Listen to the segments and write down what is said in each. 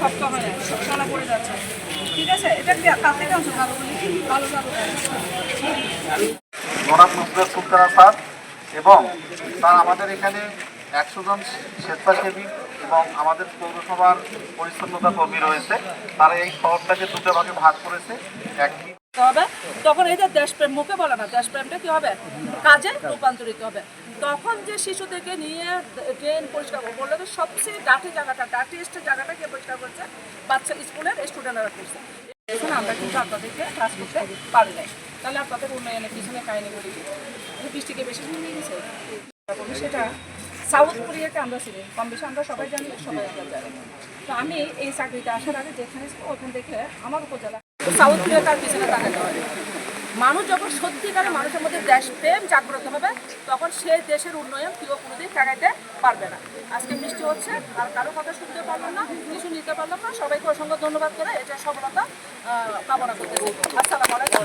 শক্ত হয় না সলা পড়ে যাচ্ছে। ঠিক আছে? এটা কি তার থেকে অংশ ভালো বলি ভালো যাব সুলতানা স্যার এবং স্যার আমাদের এখানে একশো জন স্বেচ্ছাসেবী এবং আমাদের পৌরসভার পরিচ্ছন্নতা কর্মী রয়েছে। তারা এই শহরটাকে দুটো ভাগে ভাগ করেছে। একটি হবে? তখন এই যে দেশপ্রেম, মুখে বলে না, দেশপ্রেমটা কি হবে? কাজে রূপান্তরিত হবে। তখন যে শিশুদেরকে নিয়ে ড্রেন পরিষ্কার বলল যে সবচেয়ে ডাটি জায়গাটা ডাটিয়েস্ট জায়গাটা কে পরিষ্কার করছে? বাচ্চা স্কুলের স্টুডেন্টরা করছে। এখন আমরা কিন্তু আপনাদেরকে কাজ করতে পারি নাই। তাহলে আপনাদের উন্নয়নের পিছনে কাহিনী বলি বৃষ্টিকে বেশি নিয়ে গেছে? সেটা সাউথ কোরিয়াকে আমরা চিনি, কম বেশি আমরা সবাই জানি, সবাই আমরা জানি। তো আমি এই চাকরিতে আসার আগে যেখানে ওখান থেকে আমার উপজেলা সাউথ কোরিয়া তার পিছনে তাকাতে হবে মানুষ যখন সত্যিকারে মানুষের মধ্যে দেশপ্রেম জাগ্রত হবে, তখন সে দেশের উন্নয়ন কেউ কোনোদিন ঠেকাইতে পারবে না। আজকে বৃষ্টি হচ্ছে, আর কারও কথা শুনতে পারলাম না, কিছু নিতে পারলাম না, সবাইকে অসংখ্য ধন্যবাদ করে এটা সফলতা কামনা করতেছি। আসসালামু আলাইকুম।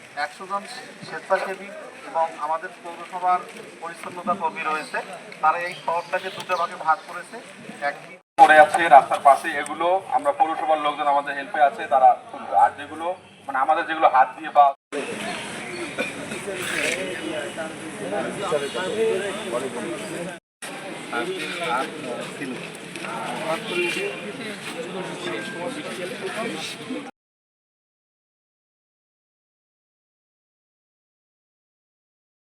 একশো জন স্বেচ্ছাসেবী এবং আমাদের পৌরসভার পরিচ্ছন্নতা কর্মী রয়েছে। তারা এই শহরটাকে দুটো ভাগে ভাগ করেছে। একটি পড়ে আছে রাস্তার পাশে, এগুলো আমরা পৌরসভার লোকজন আমাদের হেল্পে আছে, তারা আর যেগুলো মানে আমাদের যেগুলো হাত দিয়ে বা